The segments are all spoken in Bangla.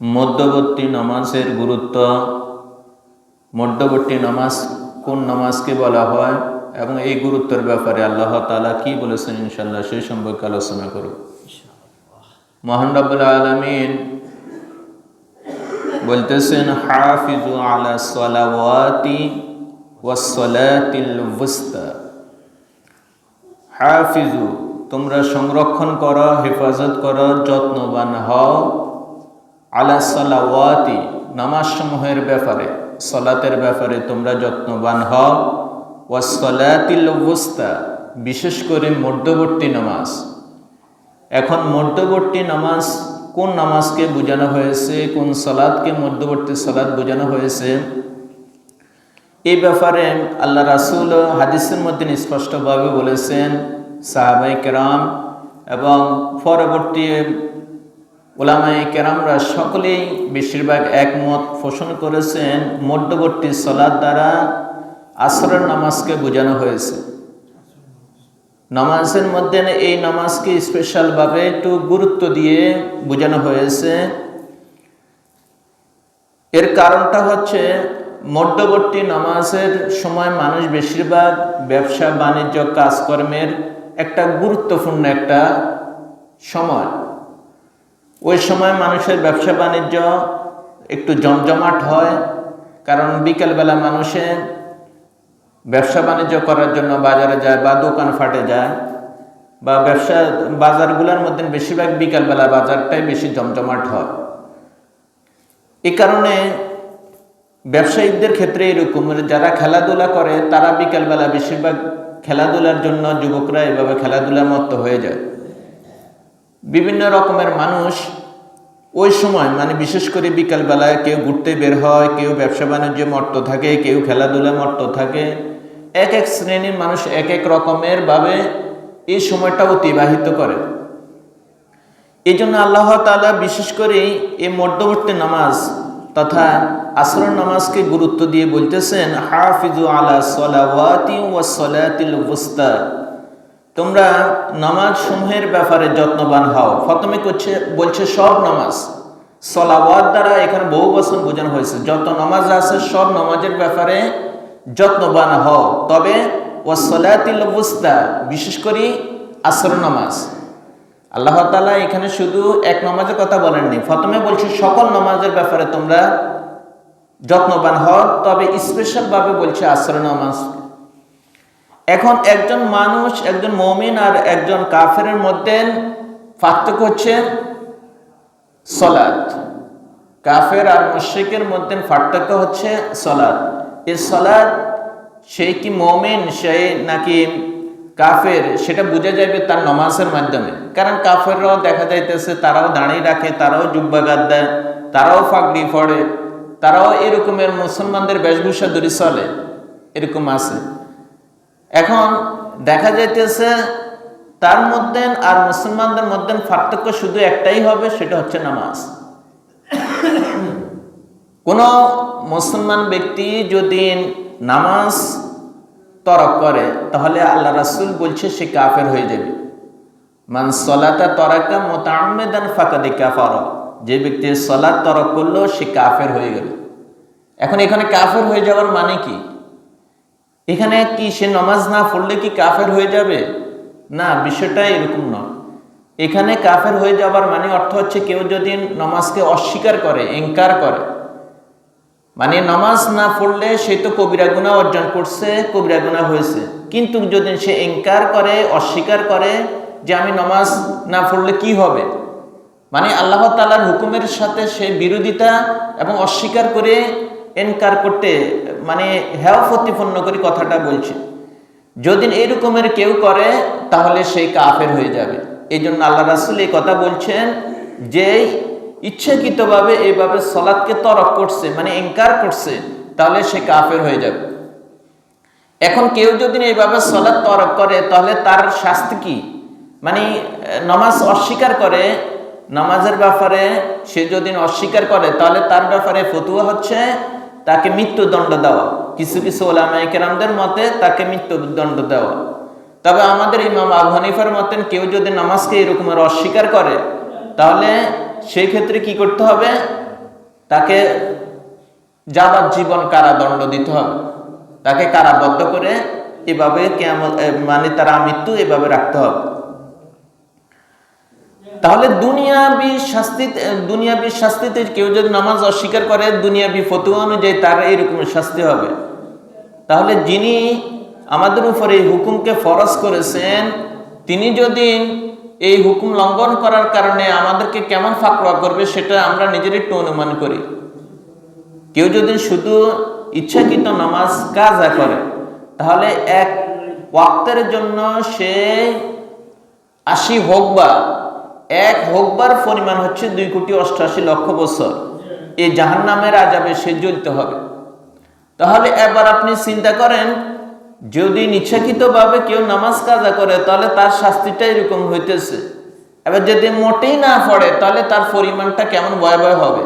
মধ্যবর্তী নামাজের গুরুত্ব, মধ্যবর্তী নামাজ কোন নামাজকে বলা হয় এবং এই গুরুত্বের ব্যাপারে আল্লাহ তাআলা কি বলেছেন ইনশাল্লাহ সেই সম্পর্কে আলোচনা করব। মহান রব্বুল আলমিন বলতেছেন হাফিজু আলা সালাওয়াতি ওয়াসসালাতিল ওয়ুস্তা। হাফিজু তোমরা সংরক্ষণ করো, হেফাজত করো, যত্নবান হও। আলা সালাওয়াতি নামাজ সমূহের ব্যাপারে, সলাতের ব্যাপারে তোমরা যত্নবান হও। ওয়াসলাতিল ওয়ুস্তা, বিশেষ করে মধ্যবর্তী নামাজ। এখন মধ্যবর্তী নামাজ, কোন নামাজকে বোঝানো হয়েছে, কোন সলাদকে মধ্যবর্তী সলাদ বোঝানো হয়েছে? এই ব্যাপারে আল্লাহ রাসুল হাদিসের মধ্যে স্পষ্টভাবে বলেছেন সাহাবাই কেরাম এবং পরবর্তী ওলামাই কেরামরা সকলেই বেশিরভাগ একমত পোষণ করেছেন, মধ্যবর্তী সলাদ দ্বারা আসরের নামাজকে বোঝানো হয়েছে। নামাজের মধ্যে এই নামাজকে স্পেশালভাবে একটু গুরুত্ব দিয়ে বোঝানো হয়েছে। এর কারণটা হচ্ছে মধ্যবর্তী নামাজের সময় মানুষ বেশিরভাগ ব্যবসা, বাণিজ্য, কাজকর্মের একটা গুরুত্বপূর্ণ একটা সময়। ওই সময় মানুষের ব্যবসা বাণিজ্য একটু জমজমাট হয়, কারণ বিকেলবেলা মানুষে ব্যবসা বাণিজ্য করার জন্য বাজারে যায় বা দোকান ফাটে যায়, বা ব্যবসা, বাজারগুলোর মধ্যে বেশিরভাগ বিকালবেলা বাজারটাই বেশি জমজমাট হয়। এই কারণে ব্যবসায়ীদের ক্ষেত্রে এরকম যারা খেলাধুলা করে, তারা বিকালবেলা বেশিরভাগ খেলাধুলার জন্য যুবকরা এভাবে খেলাধুলার মতো হয়ে যায়। বিভিন্ন রকমের মানুষ ওই সময় মানে বিশেষ করে বিকালবেলায় কেউ ঘুরতে বের হয়, কেউ ব্যবসা বাণিজ্যে মর্ত থাকে, কেউ খেলাধুলা মর্ত থাকে। এক এক শ্রেণির মানুষ এক এক রকমের ভাবে এই সময়টা অতিবাহিত করে। এই জন্য আল্লাহ তালা বিশেষ করে এই মধ্যবর্তী নামাজ তথা আসর নামাজকে গুরুত্ব দিয়ে বলতেছেন, হাফিজু আলা সলাওয়াতি ওয়া সলাতিল ওয়ুস্তা। তোমরা নামাজ সমূহের ব্যাপারে যত্নবান হও। প্রথমে করছে, বলছে, সব নামাজ। সলাওয়াত দ্বারা এখানে বহু বছর বোঝানো হয়েছে। যত নামাজ আছে, সব নামাজের ব্যাপারে যত্নবান হও। তবে ও সলাতিল ওয়ুস্তা, বিশেষ করে আসর নামাজ। আল্লাহ তালা এখানে শুধু এক নামাজের কথা বলেননি। প্রথমে বলছে, সকল নামাজের ব্যাপারে তোমরা যত্নবান হও। তবে স্পেশালভাবে বলছে আসর নামাজ। এখন একজন মানুষ, একজন মমিন আর একজন কাফের মধ্যে পার্থক্য হচ্ছে সলাদ কাফের আর মুশ্রিকের মধ্যে পার্থক্য হচ্ছে সলাদ এই সলাদ সেই কি মমিন সেই নাকি কাফের, সেটা বোঝা যাবে তার নমাজের মাধ্যমে। কারণ কাফেররাও দেখা যাইতেছে, তারাও দাঁড়িয়ে রাখে, তারাও জুব্বাগাত দেয় তারাও ফাগড়ি পড়ে তারাও এরকমের মুসলমানদের বেশভূষা দূরে চলে, এরকম আছে। এখন দেখা যাইতেছে তার মধ্যে আর মুসলমানদের মধ্যে পার্থক্য শুধু একটাই হবে, সেটা হচ্ছে নামাজ। কোন মুসলমান ব্যক্তি যদি নামাজ তরক করে, তাহলে আল্লাহ রাসুল বলছে সে কাফের হয়ে যাবে। মান সলাতা তরাকা মোতামেদান ফাঁকাদি কাফার। যে ব্যক্তি সলাৎ তরক করল, সে কাফের হয়ে গেল। এখন এখানে কাফের হয়ে যাওয়ার মানে কি? এখানে কি সে নামাজ না পড়লে কি কাফের হয়ে যাবে? না, বিষয়টা এরকম নয়। এখানে কাফের হয়ে যাবার মানে অর্থ হচ্ছে কেউ যদি নামাজকে অস্বীকার করে এঙ্কার করে। মানে নামাজ না পড়লে সে তো কবিরা গুণা অর্জন করছে, কবিরা গুণা হয়েছে। কিন্তু যদি সে এঙ্কার করে, অস্বীকার করে যে আমি নামাজ না পড়লে কি হবে? মানে আল্লাহ তালার হুকুমের সাথে সে বিরোধিতা এবং অস্বীকার করে এনকার করতে মানে হ্যাও প্রতিপন্ন করে কথাটা বলছে। যদি এরকমের কেউ করে, তাহলে সেই কাফের হয়ে যাবে। এই জন্য আল্লাহ রাসুল এই কথা বলছেন যে, ইচ্ছাকৃতভাবে এইভাবে সলাদকে তরক করছে মানে এনকার করছে, তাহলে সে কাফের হয়ে যাবে। এখন কেউ যদি এইভাবে সলাদ তরক করে, তাহলে তার শাস্তি কি? মানে নামাজ অস্বীকার করে, নামাজের ব্যাপারে সে যদি অস্বীকার করে, তাহলে তার ব্যাপারে ফতুয়া হচ্ছে তাকে মৃত্যুদণ্ড দেওয়া। কিছু কিছু ওলামাই কেরামদের মতে তাকে মৃত্যুদণ্ড দেওয়া। তবে আমাদের ইমাম আবু হানিফার মতেন কেউ যদি নামাজকে এরকমের অস্বীকার করে, তাহলে সেই ক্ষেত্রে কি করতে হবে? তাকে যাবজ্জীবন কারাদণ্ড দিতে হবে। তাকে কারাবদ্ধ করে এভাবে কেমন মানে তার আমৃত্যু এভাবে রাখতে হবে। তাহলে দুনিয়াবি শাস্তি, দুনিয়াবি শাস্তিতে কেউ যদি নামাজ অস্বীকার করে, দুনিয়াবি ফতুয়া অনুযায়ী তার এইরকম শাস্তি হবে। তাহলে যিনি আমাদের উপরে এই হুকুমকে ফরজ করেছেন, তিনি যদি এই হুকুম লঙ্ঘন করার কারণে আমাদেরকে কেমন ফাঁকড়া করবে, সেটা আমরা নিজের একটু অনুমান করি। কেউ যদি শুধু ইচ্ছাকৃত নামাজ কাজা করে, তাহলে এক ওয়াক্তের জন্য সে আশি হোক বা এক হোকবার পরিমাণ হচ্ছে দুই কোটি অষ্টআশি লক্ষ বছর। এই জাহান নামের আজাবে সে জ্বলতে হবে। তাহলে এবার আপনি চিন্তা করেন, যদি ইচ্ছাকৃতভাবে কেউ নামাজ কাজা করে, তাহলে তার শাস্তিটা এরকম হইতেছে। এবার যদি মোটেই না পড়ে, তাহলে তার পরিমাণটা কেমন ভয়াবহ হবে।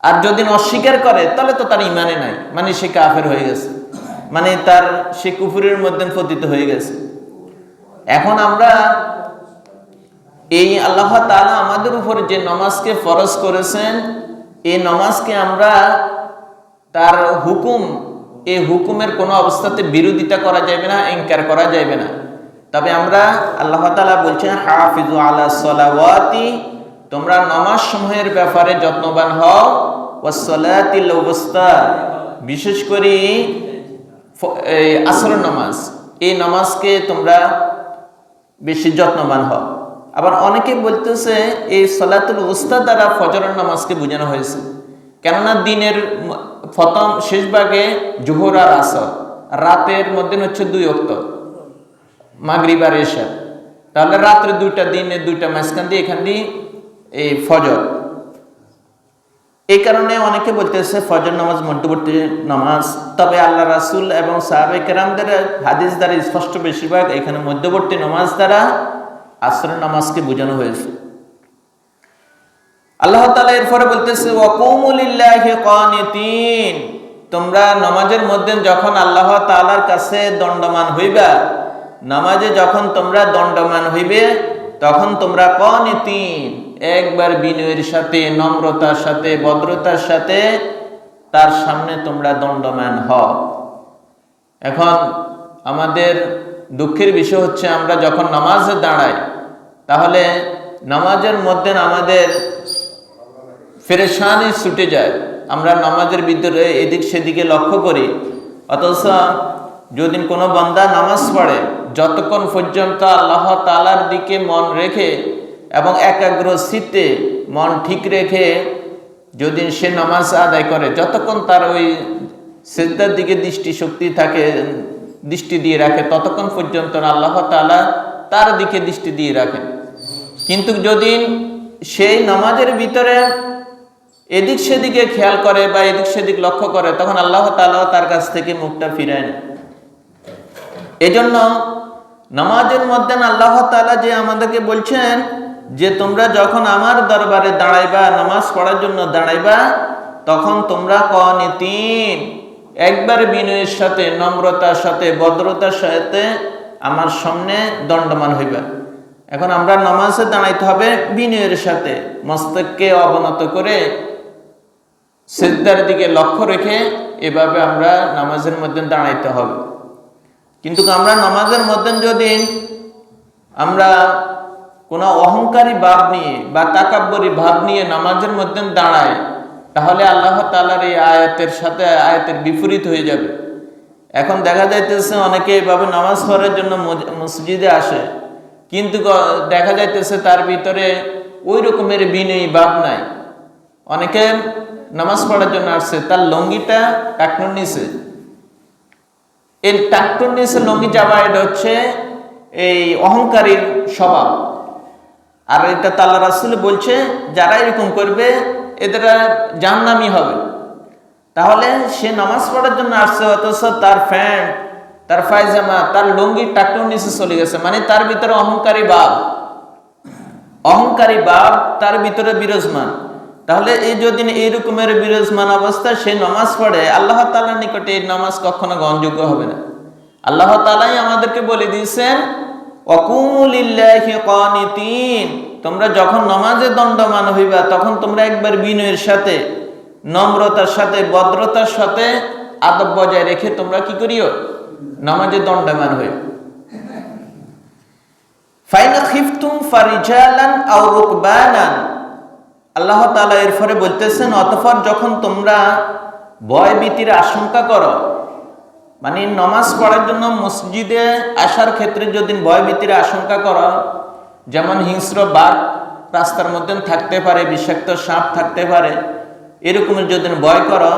আর যদি অস্বীকার করে, তাহলে তো তার ইমানে নাই। মানে সে কাফের হয়ে গেছে। মানে তার, সে কুফুরের মধ্যে পতিত হয়ে গেছে। এখন আমরা এই আল্লাহ তালা আমাদের উপর যে নমাজকে ফরজ করেছেন, এই নমাজকে আমরা তার হুকুম, এই হুকুমের কোনো অবস্থাতে বিরোধিতা করা যাবে না, ইনকার করা যাবে না। তবে আমরা আল্লাহ তাআলা বলছেন, হাফিজু আলা সলাওয়াতি তোমরা নমাজ সমূহের ব্যাপারে যত্নবান হও। ও ওয়াসলাতিল অবস্থা বিশেষ করে আসর নামাজ। এই নামাজকে তোমরা বেশি যত্নবান হও। আবার অনেকে বলতেছে, এই সলাতুল উস্তাদ দ্বারা ফজরের নামাজকে বোঝানো হয়েছে। কেননা দিনের ম- প্রথম শেষ ভাগে জোহর আর আসর রাতের মধ্যে হচ্ছে দুই অক্ত মাগরিব আর এশা। তাহলে রাত্রে দুইটা দিনে দুইটা মাঝখান দিয়ে এখান দিয়ে এই ফজর। এই কারণে অনেকে বলতেছে, ফজর নামাজ, মধ্যবর্তী নামাজ। তবে আল্লাহ রাসুল এবং সাহাবে কেরামদের হাদিস দ্বারা স্পষ্ট বেশিরভাগ এখানে মধ্যবর্তী নামাজ দ্বারা আসর নামাজকে বোঝানো হয়েছে। আল্লাহ তাআলা এরপরে বলতেছে ওয়াকুমুলিল্লাহি কানিতিন তোমরা নামাজের মধ্যে যখন আল্লাহ তাআলার কাছে দণ্ডমান হইবা, নামাজে যখন তোমরা দণ্ডমান হইবে, তখন তোমরা কানিতিন একবার বিনয়ের সাথে, নম্রতার সাথে, ভদ্রতার সাথে তার সামনে তোমরা দণ্ডমান হও। এখন আমাদের দুঃখের বিষয় হচ্ছে, আমরা যখন নামাজে দাঁড়াই তাহলে নামাজের মধ্যে আমাদের ফেরেশানি ছুটে যায়। আমরা নামাজের ভিতরে এদিক সেদিকে লক্ষ্য করি। অথচ যদি কোনো বান্দা নামাজ পড়ে, যতক্ষণ পর্যন্ত আল্লাহ তালার দিকে মন রেখে এবং একাগ্র শীতে মন ঠিক রেখে যদি সে নামাজ আদায় করে, যতক্ষণ তার ওই সেজদার দিকে দৃষ্টি শক্তি থাকে, দৃষ্টি দিয়ে রাখে, ততক্ষণ পর্যন্ত আল্লাহ তালা তার দিকে দৃষ্টি দিয়ে রাখেন। কিন্তু যদি সেই নামাজের ভিতরে এদিক সেদিকে খেয়াল করে বা এদিক সেদিক লক্ষ্য করে, তখন আল্লাহ তাআলা তার কাছ থেকে মুখটা ফিরায় এজন্য নামাজের মধ্যে আল্লাহ তালা যে আমাদেরকে বলছেন যে তোমরা যখন আমার দরবারে দাঁড়াইবা, নামাজ পড়ার জন্য দাঁড়াইবা, তখন তোমরা কনিতিন, একবার বিনয়ের সাথে, নম্রতার সাথে, ভদ্রতার সাথে আমার সামনে দণ্ডমান হইবা। এখন আমরা নামাজে দাঁড়াইতে হবে বিনয়ের সাথে। মস্তককে অবনত করে সিদ্ধার দিকে লক্ষ্য রেখে এভাবে আমরা নামাজের মধ্যে দাঁড়াইতে হবে। কিন্তু আমরা নামাজের মধ্যে যদি আমরা কোনো অহংকারী ভাব নিয়ে বা তাকাব্বরী ভাব নিয়ে নামাজের মধ্যে দাঁড়াই, তাহলে আল্লাহ তালার এই আয়াতের সাথে আয়াতের বিপরীত হয়ে যাবে। এখন দেখা যাইতেছে অনেকে এভাবে নামাজ পড়ার জন্য মসজিদে আসে। কিন্তু দেখা যাইতেছে তার ভিতরে ওই রকমের বিনয়ী ভাব নাই। অনেকে নামাজ পড়ার জন্য আসছে, তার লঙ্গিটা টাকনুর নিচে। এই টাকটুর নিচে লঙ্গি যাওয়া, এটা হচ্ছে এই অহংকারীর স্বভাব। আর এটা তাল্লা রাসুল বলছে, যারা এরকম করবে, এদের জাহান্নামি হবে। তাহলে সে নামাজ পড়ার জন্য আসছে, অথচ তার প্যান্ট তার ফায়জামা তার লুঙ্গি টাকুর নিচে চলে গেছে। মানে তার ভিতরে অহংকারী ভাব অহংকারী ভাব তার ভিতরে বিরাজমান। তাহলে এই যদি এই রকমের বিরাজমান অবস্থায় সে নামাজ পড়ে, আল্লাহ তাআলার নিকটে এই নামাজ কখনো গ্রহণযোগ্য হবে না। আল্লাহ তাআলাই আমাদেরকে বলে দিয়েছেন কানিতিন তোমরা যখন নামাজে দণ্ডমান হইবা, তখন তোমরা একবার বিনয়ের সাথে, নম্রতার সাথে, ভদ্রতার সাথে আদব বজায় রেখে তোমরা কি করিও? নামাজে দণ্ডায়মান হয়ে। আল্লাহ তাআলা এর ফলে বলতেছেন, অতঃপর যখন তোমরা ভয় ভীতির আশঙ্কা করো মানে নমাজ পড়ার জন্য মসজিদে আসার ক্ষেত্রে যদি ভয় ভীতির আশঙ্কা করো, যেমন হিংস্র বাঘ রাস্তার মধ্যে থাকতে পারে, বিষাক্ত সাপ থাকতে পারে, এরকম যদি ভয় করো,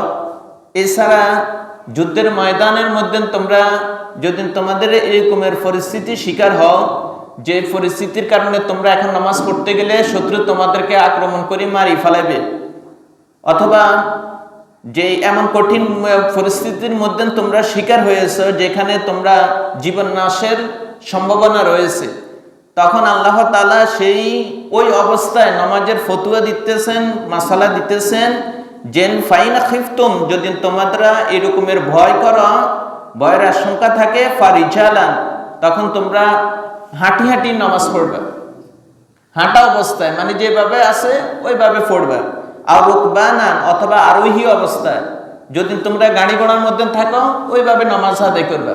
এছাড়া যুদ্ধের ময়দানের মধ্যে তোমরা যদি তোমাদের এরকমের পরিস্থিতি শিকার হও, যে পরিস্থিতির কারণে তোমরা এখন নামাজ পড়তে গেলে শত্রু তোমাদেরকে আক্রমণ করে মারি ফেলাবে অথবা যে এমন কঠিন পরিস্থিতির মধ্যে তোমরা শিকার হয়েছ, যেখানে তোমরা জীবন নাশের সম্ভাবনা রয়েছে, তখন আল্লাহ তালা সেই ওই অবস্থায় নামাজের ফতুয়া দিতেছেন, মাসালা দিতেছেন জেন ফাইনা খিফতুম, যদি তোমরা এরকমের ভয় করো, ভয়ের আশঙ্কা থাকে, ফারিজালান, তখন তোমরা হাঁটি হাঁটি নামাজ পড়বে। হাঁটা অবস্থায় মানে যেভাবে আছে, ওইভাবে পড়বে। আর রুকবানান, অথবা আরোহী অবস্থায়, যদি তোমরা গাড়ি ঘোড়ার মধ্যে থাকো, ওইভাবে নামাজ আদায় করবে।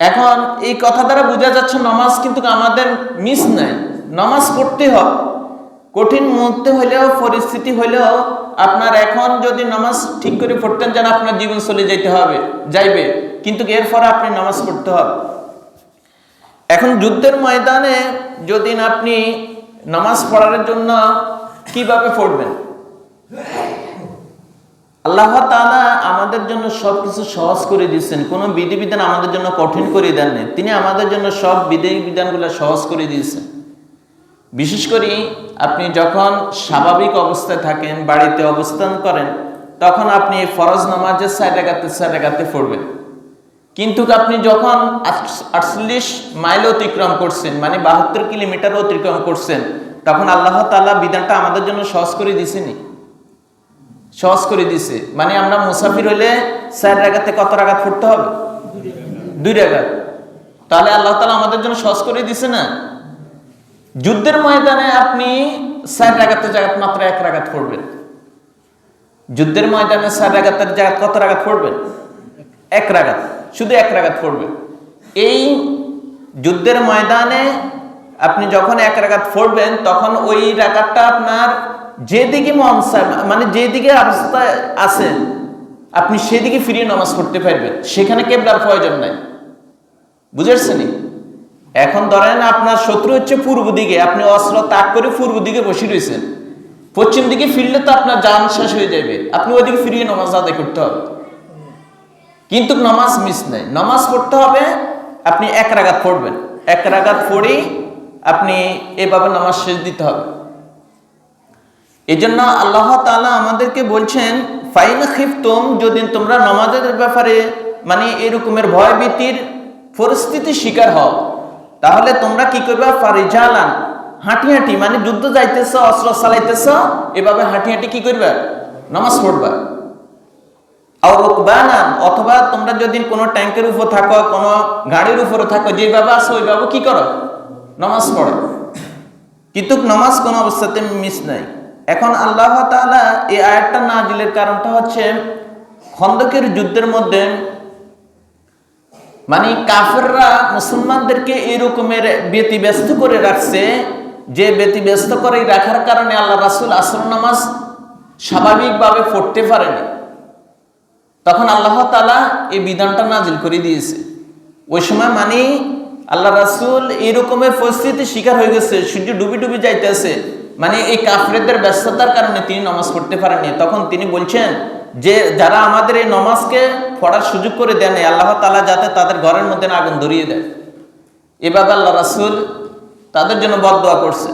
এখন এই কথা দ্বারা বোঝা যাচ্ছে, নামাজ কিন্তু আমাদের মিস নাই। নামাজ পড়তে হবে কঠিন মুহূর্তে হলেও পরিস্থিতি হলেও আপনার এখন যদি নামাজ ঠিক করে পড়তেন যেন আপনার জীবন চলে যেতে হবে, যাইবে। কিন্তু এরপর আপনি নামাজ পড়তে হবে। এখন যুদ্ধের ময়দানে যদি আপনি নামাজ পড়ার জন্য কীভাবে পড়বেন? আল্লাহ তাআলা আমাদের জন্য সব কিছু সহজ করে দিয়েছেন। কোনো বিধিবিধান আমাদের জন্য কঠিন করে দেননি। তিনি আমাদের জন্য সব বিধি বিধানগুলো সহজ করে দিয়েছেন। বিশেষ করে আপনি যখন স্বাভাবিক অবস্থায় থাকেন, বাড়িতে অবস্থান করেন, তখন আপনি ফরজ নামাজের সাইড এগাতে সাইড এগাতে পড়বেন। কিন্তু আপনি যখন আটচল্লিশ মাইল অতিক্রম করছেন মানে বাহাত্তর কিলোমিটার অতিক্রম করছেন, তখন আল্লাহ তাআলা বিধানটা আমাদের জন্য সহজ করে দিছেনি। সহজ করে দিছে। মানে আমরা মুসাফির হলে চার রাগাতে কত রাগাত পড়তে হবে? দুই রাগাত। তাহলে আল্লাহ তালা আমাদের জন্য সহজ করে দিছে না? যুদ্ধের ময়দানে আপনি চার রাগাতের জায়গাত মাত্র এক রাগাত পড়বেন যুদ্ধের ময়দানে চার রাগাতের জায়গা কত রাগাত পড়বেন এক রাগাত, শুধু এক রাগাত পড়বেন এই যুদ্ধের ময়দানে আপনি যখন এক রাগাত পড়বেন তখন ওই রাগাতটা আপনার যেদিকে মন মানে যেদিকে অবস্থায় আছেন আপনি সেদিকে ফিরিয়ে নামাজ পড়তে পারবেন। সেখানে কেবলার প্রয়োজন নাই। বুঝেছেন এখন ধরেন আপনার শত্রু হচ্ছে পূর্ব দিকে, আপনি অস্ত্র তাক করে পূর্ব দিকে বসে রয়েছেন। পশ্চিম দিকে ফিরলে তো আপনার যান শেষ হয়ে যাবে, আপনি ওইদিকে ফিরিয়ে নামাজ আদায় করতে হবে। কিন্তু নামাজ মিস নেই। নামাজ পড়তে হবে, আপনি এক রাগাত পড়বেন। এক রাগাত পড়েই আপনি এভাবে নামাজ শেষ দিতে হবে। এই জন্য আল্লাহ তাআলা আমাদেরকে বলছেন, ফাইন খিফতুম, যদি তোমরা নামাজের ব্যাপারে মানে এরকমের ভয় ভীতির পরিস্থিতির শিকার হও তাহলে তোমরা কি করবে? ফারিজালান হাঁটি হাঁটি মানে যুদ্ধ যাইতেছ, অস্ত্র চালাইতেছ, এভাবে হাঁটি হাঁটি কি করবে? নামাজ পড়বা। আর রুকবানান, অথবা তোমরা যদি কোনো ট্যাঙ্কের উপর থাকো, কোনো গাড়ির উপরে থাকো, যেভাবে আসো ওইভাবে কি করো? নামাজ পড়ো। কিন্তু নামাজ কোনো অবস্থাতে মিস নাই। এখন আল্লাহ তাআলা এই আয়াতটা নাজিলের কারণটা হচ্ছে খন্দকের যুদ্ধের মধ্যে মানে কাফেররা মুসলমানদেরকে এরকমের ব্যতিব্যস্ত করে রাখছে, যে ব্যতিব্যস্ত করে রাখার কারণে আল্লাহ রাসুল আসর নামাজ স্বাভাবিকভাবে পড়তে পারেনি তখন আল্লাহ তালা এই বিধানটা নাজিল করে দিয়েছে। ওই সময় মানে আল্লাহ রাসুল এরকমের পরিস্থিতির শিকার হয়ে গেছে, সূর্য ডুবি ডুবি যাইতেছে। মানে এই কাফরেদের ব্যস্ততার কারণে তিনি নামাজ পড়তে পারেননি। তখন তিনি বলছেন যে, যারা আমাদের এই নমাজকে পড়ার সুযোগ করে দেন আল্লাহ তালা যাতে তাদের ঘরের মধ্যে আগুন ধরিয়ে দেয়। এভাবে আল্লাহ রাসুল তাদের জন্য বদয়া করছে।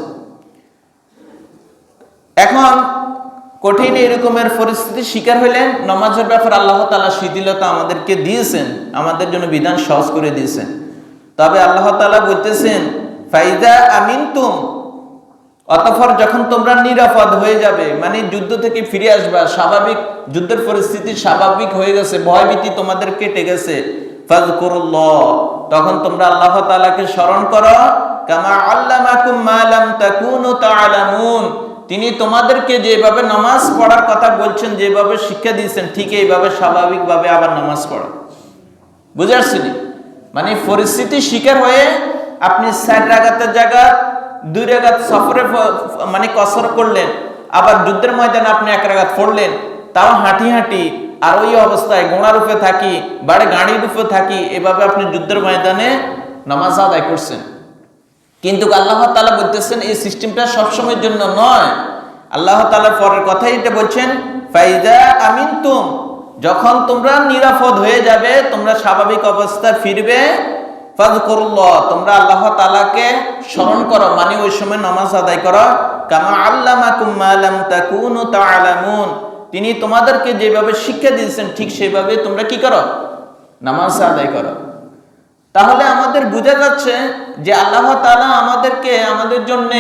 এখন কঠিন এরকমের পরিস্থিতির শিকার হইলেন নমাজের ব্যাপার আল্লাহ তালা শিথিলতা আমাদেরকে দিয়েছেন, আমাদের জন্য বিধান সহজ করে দিয়েছেন। তবে আল্লাহ তালা বলতেছেন ফাইদা আমিন তুম অতঃপর যখন তোমরা নিরাপদ হয়ে যাবে মানে যুদ্ধ থেকে ফিরে আসবা, স্বাভাবিক যুদ্ধের পরিস্থিতি স্বাভাবিক হয়ে গেছে, ভয়ভীতি তোমাদের কেটে গেছে। তখন তোমরা আল্লাহ তাআলাকে স্মরণ করো, কামা আল্লামাকুম মা লাম তাকুনু তিনি তোমাদেরকে যেভাবে নামাজ পড়ার কথা বলছেন, যেভাবে শিক্ষা দিয়েছেন, ঠিক এইভাবে স্বাভাবিকভাবে আবার নামাজ পড়া। বুঝে আসছিনি? মানে পরিস্থিতি শিকার হয়ে আপনি চার রাগাতের জায়গা দুই রাগাত সফরে মানে কসর করলেন, আবার যুদ্ধের ময়দানে আপনি এক রাগাত পড়লেন, তাও হাঁটি হাঁটি, আর ওই অবস্থায় গোড়া রূপে থাকি, বাড়ি গাড়ি রূপে থাকি, এভাবে আপনি যুদ্ধের ময়দানে নামাজ আদায় করছেন। কিন্তু আল্লাহ তালা বলতেছেন, এই সিস্টেমটা সবসময়ের জন্য নয়। আল্লাহ তালা পরের কথাই এটা বলছেন ফাইদা আমিন তুম যখন তোমরা নিরাপদ হয়ে যাবে, তোমরা স্বাভাবিক অবস্থায় ফিরবে ফাজকুরুল্লাহ তোমরা আল্লাহ তালাকে স্মরণ করো মানে ওই সময় নামাজ আদায় করো। কামা আল্লামাকুম মা লাম তাকুনু তাআলামুন। তিনি তোমাদেরকে যেভাবে শিক্ষা দিয়েছেন, ঠিক সেভাবে তোমরা কি করো? নামাজ আদায় করো। তাহলে আমাদের বোঝা যাচ্ছে যে আল্লাহ তাআলা আমাদেরকে, আমাদের জন্য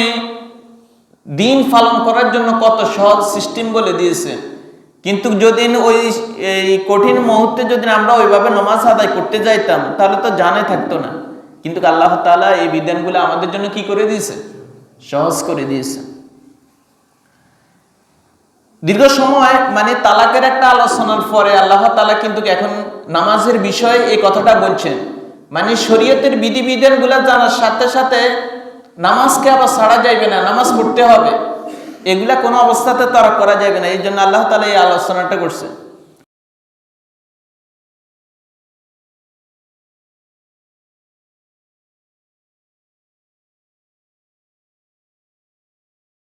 দিন পালন করার জন্য কত সহজ সিস্টেম বলে দিয়েছে। কিন্তু যদি ওই, এই কঠিন মুহূর্তে যদি আমরা ওইভাবে নমাজ আদায় করতে যাইতাম, তাহলে তো জানে থাকতো না। কিন্তু আল্লাহ তাআলা এই বিধানগুলো আমাদের জন্য কি করে দিয়েছে? সহজ করে দিয়েছে। দীর্ঘ সময় মানে তালাকের একটা আলোচনার পরে আল্লাহ তালা কিন্তু এখন নামাজের বিষয়ে এই কথাটা বলছেন। মানে শরীয়তের বিধিবিধানগুলা জানার সাথে সাথে নামাজকে আবার ছাড়া যাইবে না, নামাজ পড়তে হবে। এগুলা কোনো অবস্থাতে তারা করা যাবে না। এই জন্য আল্লাহ তালা এই আলোচনাটা করছে